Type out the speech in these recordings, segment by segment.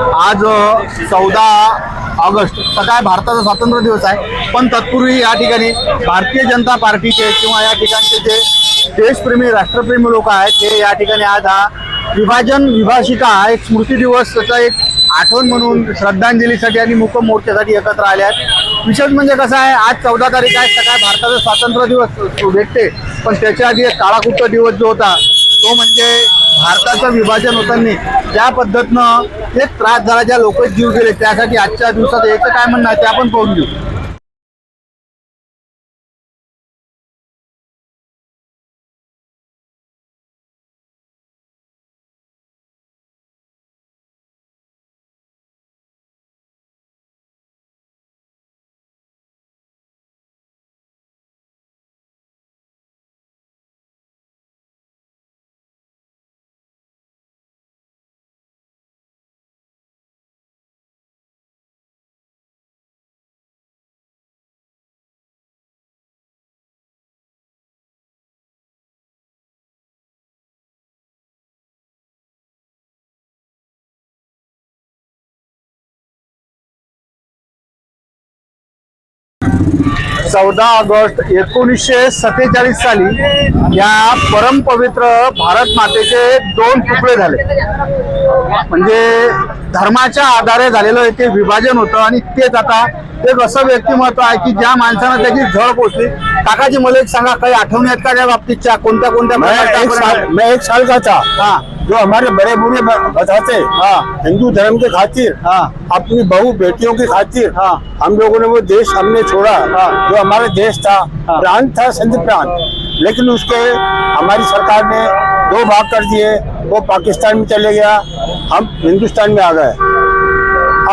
आज चौदा ऑगस्ट. सकाळ भारताचा स्वातंत्र्य दिवस आहे. पण तत्पूर्वी या ठिकाणी भारतीय जनता पार्टीचे किंवा या ठिकाणचे जे देशप्रेमी राष्ट्रप्रेमी लोक आहेत ते या ठिकाणी आज हा विभाजन विभाषिका हा एक स्मृती दिवस त्याचा एक आठवण म्हणून श्रद्धांजलीसाठी आणि मुकम मोर्चासाठी एकत्र आले आहेत. विशेष म्हणजे कसं आहे आज चौदा तारीख आहे सकाळ भारताचा स्वातंत्र्य दिवस भेटते. पण त्याच्या आधी एक काळाकुट्ट दिवस जो होता तो म्हणजे भारताचं विभाजन होताना ज्या पद्धतीनं एक त्रास झाला ज्या लोक जीव गेले त्यासाठी आजच्या दिवसात याचं काय म्हणणं आहे ते आपण पाहून घेऊ. चौदा ऑगस्ट एकोणीसशे सत्तेचाळीस साली या परमपवित्र भारत मातेचे दोन तुकडे झाले. म्हणजे धर्माच्या आधारे झालेलं एक ते विभाजन होतं आणि तेच आता एक असं व्यक्तिमत्व आहे की ज्या माणसानं त्याची झळ पोचली. काकाजी मला एक सांगा काही आठवणी आहेत का त्या बाबतीतच्या? कोणत्या कोणत्या मैं एक साल का था। हाँ. जो हमारे बड़े बूढ़े बताते हाँ. हिंदू धर्म के खातिर हाँ. अपनी बहू बेटियों की खातिर हाँ। हम लोगों ने वो देश हमने छोड़ा हाँ। जो हमारा देश था। प्रांत था सिंध प्रांत। लेकिन उसके हमारी सरकार ने दो भाग कर दिए। वो पाकिस्तान में चले गया, हम हिंदुस्तान में आ गए।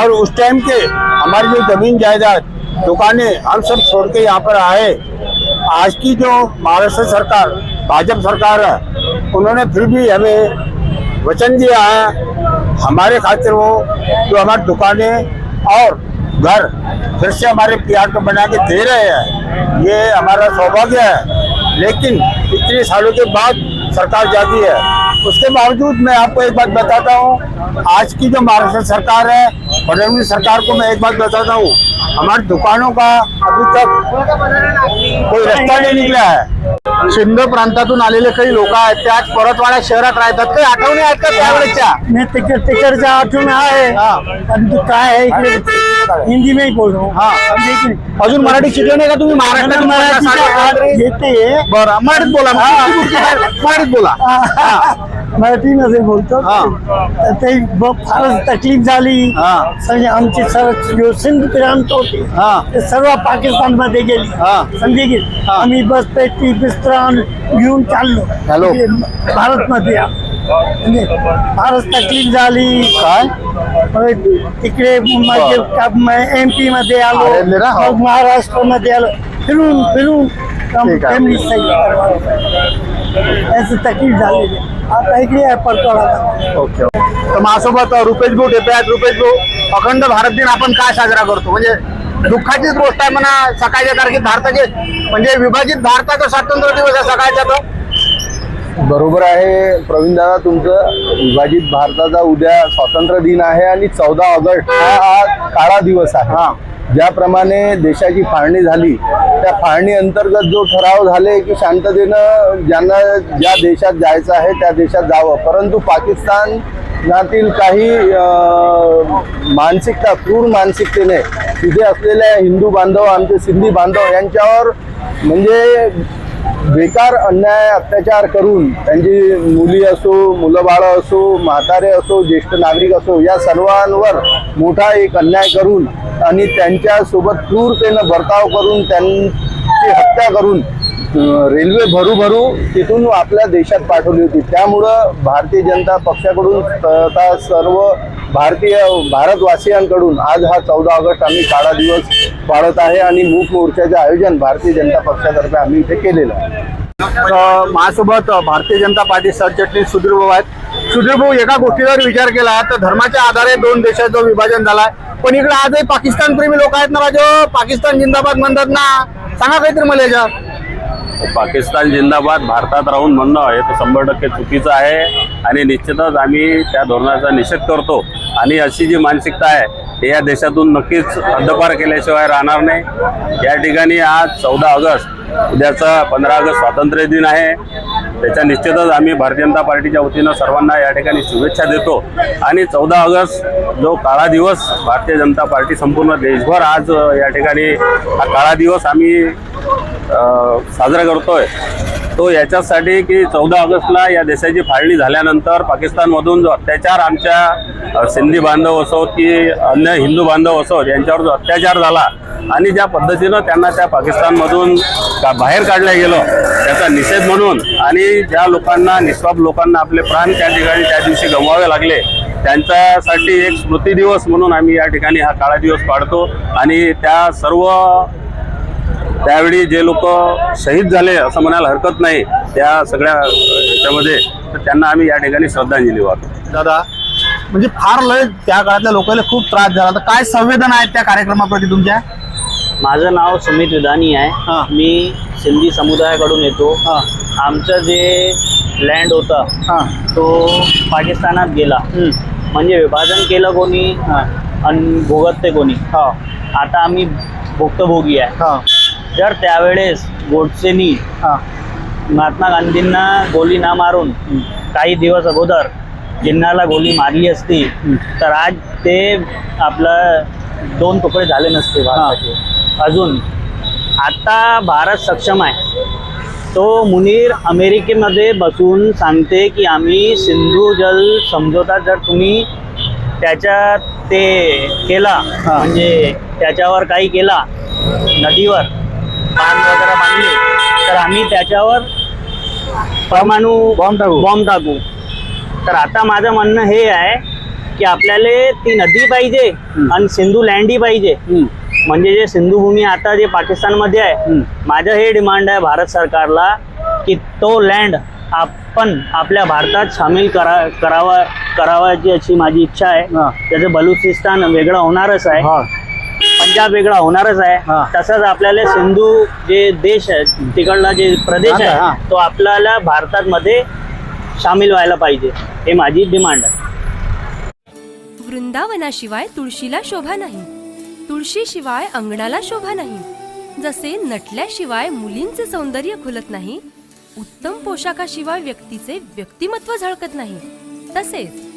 और उस टाइम के हमारी जो ज़मीन जायदाद, दुकानें, हम सब छोड़ के यहाँ पर आए। आज की जो महाराष्ट्र सरकार, भाजपा सरकार है, उन्होंने फिर भी हमें वचन दिया है, हमारे खातिर वो, जो हमारी दुकानें और घर फिर से हमारे प्यार को बना के दे रहे हैं, ये हमारा सौभाग्य है। लेकिन इतने सालों के बाद सरकार जाती है। उसके बावजूद मैं आपको एक बात बताता हूँ। आज की जो महाराष्ट्र सरकार है फडणवीस सरकार को मैं एक बात बताता हूँ। हमारी दुकानों का अभी तक कोई रास्ता नहीं निकला है। सिंध प्रांतातून आलेले काही लोक आहेत ते आज परतवाडा शहरात राहतात. काही आठवणी आहेत का त्यावेळेच्या? तिकड़ तिकडच्या आठवण आहे. हाँ। पण तू काय आहे इकडे? हिंदी में ही बोल. रहा हूँ. हाँ। लेकिन अजून मराठी शिकले नाही का तुम्ही? महाराष्ट्रात मराठीचा हात येते. बरं मराठीत बोला. मराठीत बोला. मराठीमध्ये बोलतो हा. तर ते फारच तकलीफ झाली हा. सगळे आमची सर्व सिंध प्रांत होते हा. ते सर्व पाकिस्तानमध्ये गेली हा. समजे की हा. आम्ही बस पेटी बिस्तर घेऊन चाललो हॅलो. भारत मध्ये म्हणजे फारच तकलीफ झाली काय तिकडे एम पी मध्ये आलो महाराष्ट्रमध्ये आलो फिरून फिरून. फॅमिली याची तकलीफ झालेली आता इकडे आहे परतवाडा ओके तर माझ्यासोबत रुपेश भाऊ टेपे आहेत. रुपेश भाऊ अखंड भारत दिन आपण काय साजरा करतो? म्हणजे दुःखाचीच गोष्ट आहे म्हणा सकाळच्या तारखेत भारताचे म्हणजे विभाजित भारताचा स्वातंत्र्य दिवस आहे सकाळच्या तो. बरोबर आहे. प्रवीण दादा तुमचं विभाजित भारताचा उद्या स्वातंत्र्य दिन आहे आणि चौदा ऑगस्ट हा हा काळा दिवस आहे. हा. ज्याप्रमाणे देशाची फाळणी झाली त्या फाळणी अंतर्गत जो ठराव झाले की शांततेनं ज्यांना ज्या देशात जायचं आहे त्या देशात जावं. परंतु पाकिस्तानातील काही मानसिकता क्रूर मानसिकतेने तिथे असलेल्या हिंदू बांधव आमचे सिंधी बांधव यांच्यावर म्हणजे बेकार अन्याय अत्याचार करून त्यांची मुली असो मुलं बाळं असो म्हातारे असो ज्येष्ठ नागरिक असो या सर्वांवर मोठा एक अन्याय करून आणि त्यांच्यासोबत क्रूरतेनं बर्ताव करून त्यांची हत्या करून रेल्वे भरू भरू तिथून आपल्या देशात पाठवली होती. त्यामुळं भारतीय जनता पक्षाकडून तथा सर्व भारतीय भारतवासियांकडून आज हा चौदा ऑगस्ट आम्ही काळा दिवस पाळत आहे आणि मूक मोर्चाचे आयोजन भारतीय जनता पक्षातर्फे आम्ही इथे केलेलं आहे. माझ्यासोबत भारतीय जनता पार्टी सरचिटणीस सुधीर भाऊ आहेत. सुधीर भाऊ एका गोष्टीवर विचार केला तर धर्माच्या आधारे दोन देशाचं विभाजन झालाय. पण इकडे आजही पाकिस्तान प्रेमी लोक आहेत ना राजो पाकिस्तान जिंदाबाद म्हणतात ना. सांगा काहीतरी मला याच्यात पाकिस्तान जिंदाबाद भारतात राहून म्हणणं हे तर शंभर टक्के चुकीचं आहे. आणि निश्चितच आम्ही त्या धोरणाचा निषेध करतो. आणि अशी जी मानसिकता आहे हे या देशातून नक्कीच हद्दपार केल्याशिवाय राहणार नाही. या ठिकाणी आज चौदा ऑगस्ट उद्याचा पंधरा ऑगस्ट स्वातंत्र्य दिन आहे. त्याच्या निश्चितच आम्ही भारतीय जनता पार्टीच्या वतीनं सर्वांना या ठिकाणी शुभेच्छा देतो. आणि चौदा ऑगस्ट जो काळा दिवस भारतीय जनता पार्टी संपूर्ण देशभर आज या ठिकाणी हा काळा दिवस आम्ही साजरा करतोय. तो याच्यासाठी की चौदा ऑगस्टला या देशाची फाळणी झाल्यानंतर पाकिस्तानमधून जो अत्याचार आमच्या सिंधी बांधव असोत की अन्य हिंदू बांधव असोत यांच्यावर जो अत्याचार झाला आणि ज्या पद्धतीनं त्यांना त्या पाकिस्तानमधून का बाहेर काढलं गेलं त्याचा निषेध म्हणून आणि ज्या लोकांना निष्पाप लोकांना आपले प्राण त्या ठिकाणी त्या दिवशी गमवावे लागले त्यांच्यासाठी एक स्मृती दिवस म्हणून आम्ही या ठिकाणी हा काळा दिवस पाडतो आणि त्या सर्व त्यावेळी जे लोक शहीद झाले असं म्हणायला हरकत नाही त्या सगळ्या याच्यामध्ये तर त्यांना आम्ही या ठिकाणी श्रद्धांजली वाहतो. दादा म्हणजे फार लय त्या काळातल्या लोकांना खूप त्रास झाला. तर काय संवेदना आहेत त्या कार्यक्रमाप्रती तुमच्या? माझं नाव सुमित विधानी हा. आहे मी सिंधी समुदायाकडून येतो. हा. आमचं जे लँड होता हा. तो पाकिस्तानात गेला. म्हणजे विभाजन केलं कोणी हा. आणि भोगतते कोणी. हा. आता आम्ही भुक्तभोगी आहे. हा. जर त्यावेळेस गोडसेनी हा. महात्मा गांधींना गोली ना मारून काही दिवस अगोदर जिन्नाला गोली मारली असती तर आज ते आपलं दोन तुकडे झाले नसते भारताचे. अजून आता भारत सक्षम आहे. तो मुनीर अमेरिकेमध्ये बसून सांगते की आम्ही सिंधू जल समझोता जर तुम्ही त्याच्यात ते केला म्हणजे त्याच्यावर काही केला नदीवर बांध वगैरे बांधले तर आम्ही त्याच्यावर परमाणू बॉम्ब टाकू. बॉम्ब टाकू. तर आता माझं म्हणणं हे आहे की आपल्याला ती नदी पाहिजे आणि सिंधू लँडही पाहिजे. म्हणजे जे सिंधू भूमी आता जे पाकिस्तानमध्ये आहे माझं हे डिमांड आहे भारत सरकारला की तो लँड आपण आपल्या भारतात सामील करा करावा करावाची अशी माझी इच्छा आहे. हा. त्याचं बलुचिस्तान वेगळं होणारच आहे. पंजाब वेगळा होणारच हा. आहे तसंच आपल्याला सिंधू जे देश आहे तिकडला जे प्रदेश हा. आहे तो आपल्याला भारतात मध्ये सामील व्हायला पाहिजे. हे माझी डिमांड आहे. वृंदावनाशिवाय तुळशीला शोभा नाही. तुळशीशिवाय अंगणाला शोभा नाही. जसे नटल्याशिवाय मुलींचे सौंदर्य खुलत नाही उत्तम पोशाखाशिवाय व्यक्तीचे व्यक्तिमत्व झळकत नाही तसेच